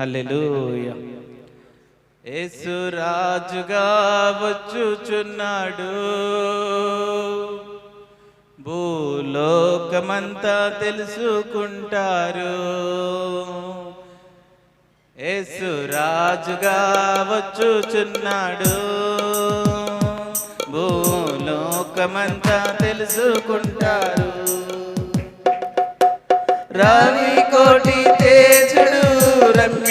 హల్లెలూయ. యేసు రాజుగా వచ్చుచున్నాడు. భూలోకమంతా తెలుసుకుంటారు. యేసు రాజుగా వచ్చుచున్నాడు. భూలోకమంతా తెలుసుకుంటారు. రావి కోటి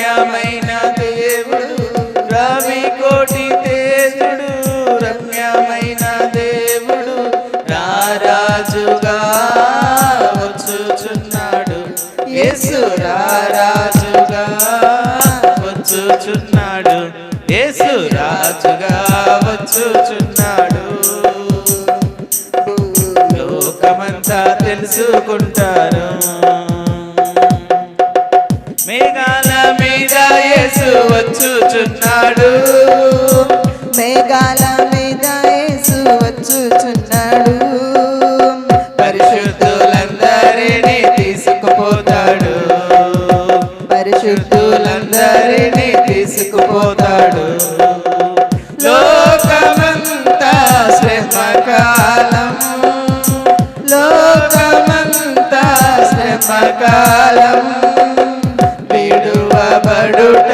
రమ్యమైన దేవుడు రవి కోటి తేజుడు రమ్యమైన దేవుడు రారాజుగా వచ్చుచున్నాడు. యేసు రారాజుగా వచ్చుచున్నాడు. యేసు రాజుగా వచ్చుచున్నాడు. లోకమంతా తెలుసుకుంటారు. తీసుకుపోతాడు. లోకమంతా శ్రమకాలం లోకమంతా శ్రమకాలం విడువబడుట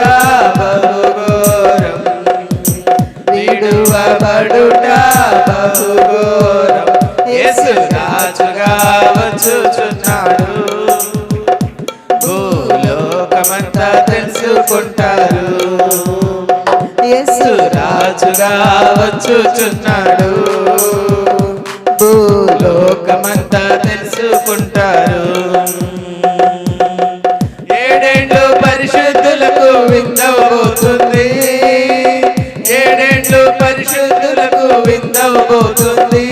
తెలుసుకుంటారు యేసు రాజుగా వచ్చుచున్నాడు భూలోకమంతా తెలుసుకుంటారు. ఏడేండ్లు పరిశుద్ధులకు విందవబోతుంది ఏడేండ్లు పరిశుద్ధులకు విందవబోతుంది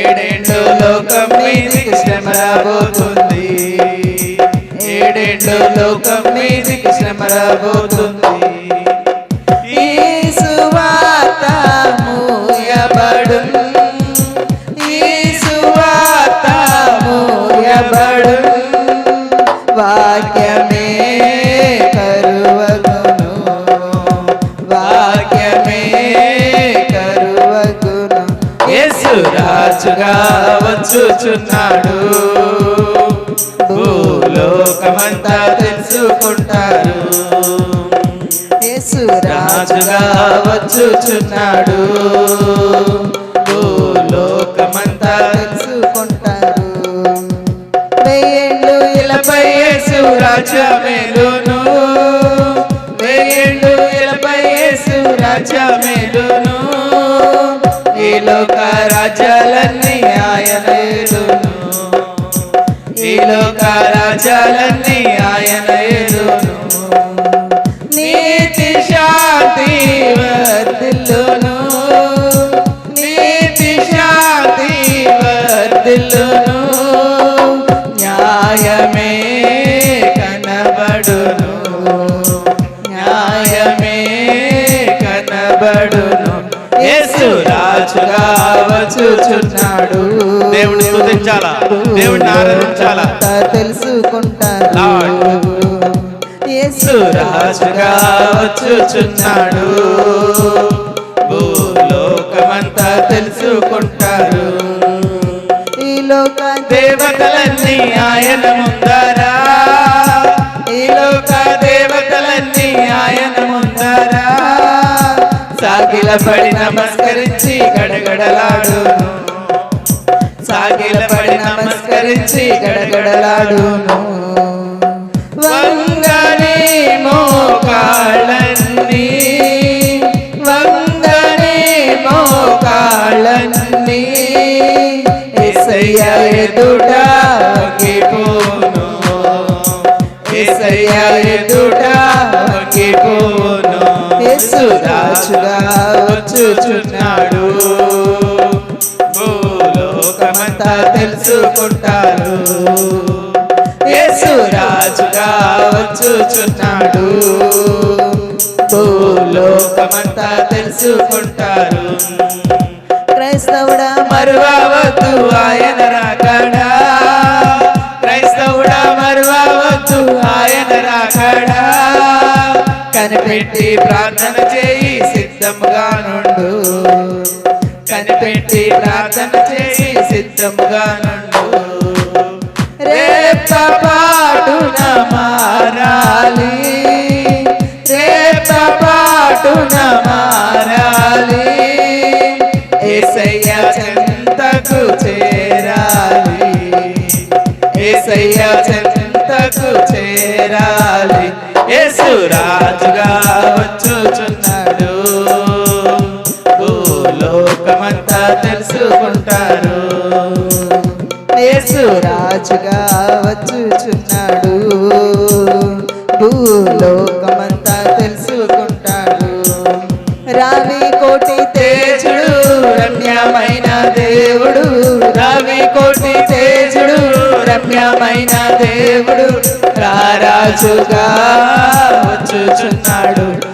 ఏడేళ్ళు లోకం మీదికి శ్రమ రాబోతుంది. ఏడేండ్లు లోకం మీదికి శ్రమ ఈ సువార్త మూయబడు ఈ సువాత మూయబడు వాక్యమే కరువగును. వాక్యమే కరువగును. యేసు రాజుగా వచ్చుచున్నాడు. భూలోకమంతా తెలుసుకుంటారు రాజుగా వచ్చుచున్నాడు భూలోకమంతా తెలుసుకుంటారు. వెయ్యేళ్ళు ఇలపై యేసు రాజ్యమేలును వెయ్యేళ్ళు ఇలపై యేసు రాజ్యమేలును ఈ లోక రాజ్యాలన్నీ ఆయన ఈ లోక రాజ్యాలన్నీ ఆయన వర్ధిల్లును న్యాయమే కనబడును న్యాయమే కనబడును. యేసు రాజుగా వచ్చుచున్నాడు. దేవుని స్తుతించాలా? దేవుని ఆరాధించాలా? యేసు యేసు రాజుగా వచ్చుచున్నాడు. సాగిల పడి నమస్కరించి గడగడలాడు సాగిల పడి నమస్కరించి గడగడలాడును. వంగని మోకాళ్ళన్నీ వంగని మోకాళ్ళన్నీ ఎసయ్య ఎదుట వచ్చుచున్నాడు. భూలోకమంతా తెలుసుకుంటారు. యేసురాజుగా వచ్చుచున్నాడు. భూలోకమంతా తెలుసుకుంటారు. క్రైస్తవుడా మరువవద్దు ఆయన రాకడా. క్రైస్తవుడా మరువవద్దు ఆయన రాకడా. కనిపెట్టి ప్రార్థన చేయి సిద్ధముగా నుండు కనిపెట్టి ప్రార్థన చేసి సిద్ధముగా నుండు రేప పాటున మారాలి. రేప పాటున మారాలి. ఏసయ్య చెంతకు చేరాలి. ఏసయ్య చెంతకు చేరాలి. యేసు రాజుగా లోకమంతా తెలుసుకుంటారు. యేసు రాజుగా వచ్చుచున్నాడు. భూలోకమంతా తెలుసుకుంటాడు. రావి కోటి తేజుడు రమ్యమైన దేవుడు. రావి కోటి తేజుడు రమ్యమైన దేవుడు. రారాజుగా వచ్చుచున్నాడు.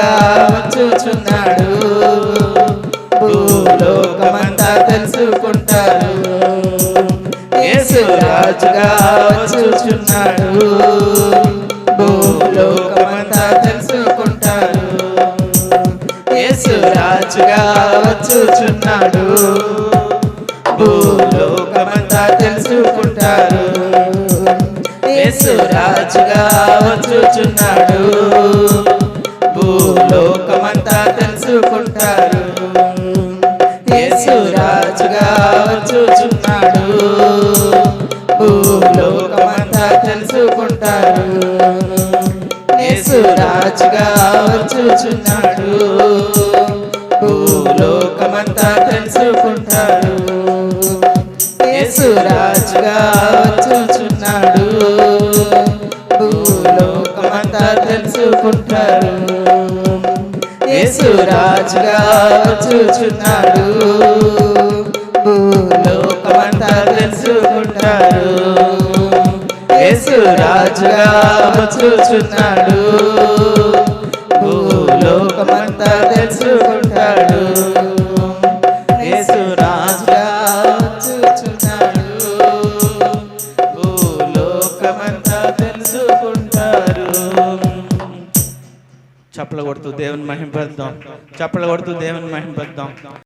రాజుగా చూచున్నాడు. భూలోకమంతా తెలుసుకుంటారు. యేసు రాజుగా వచ్చుచున్నాడు భూలోకమంతా తెలుసుకుంటారు. యేసు రాజుగా వచ్చుచున్నాడు భూలోకమంతా తెలుసుకుంటారు. యేసు రాజుగా తెలుసుకుంటారు యేసు రాజుగా చూచున్నాడు. భూలోకమంతా తెలుసుకుంటారు యేసు రాజుగా చూచున్నాడు. భూలోకమంతా తెలుసుకుంటారు యేసు రాజుగా చూచున్నాడు. భూలోకమంతా తెలుసుకుంటారు యేసు చూచున్నాడు. వచ్చుచున్నాడు భూలోకమంతా తెలుసుకుంటారు యేసురాజుగా చూచున్నాడు. వచ్చుచున్నాడు భూలోకమంతా మహింపద్దాం చప్పలు కొడుతూ దేవుని మహింపద్దాం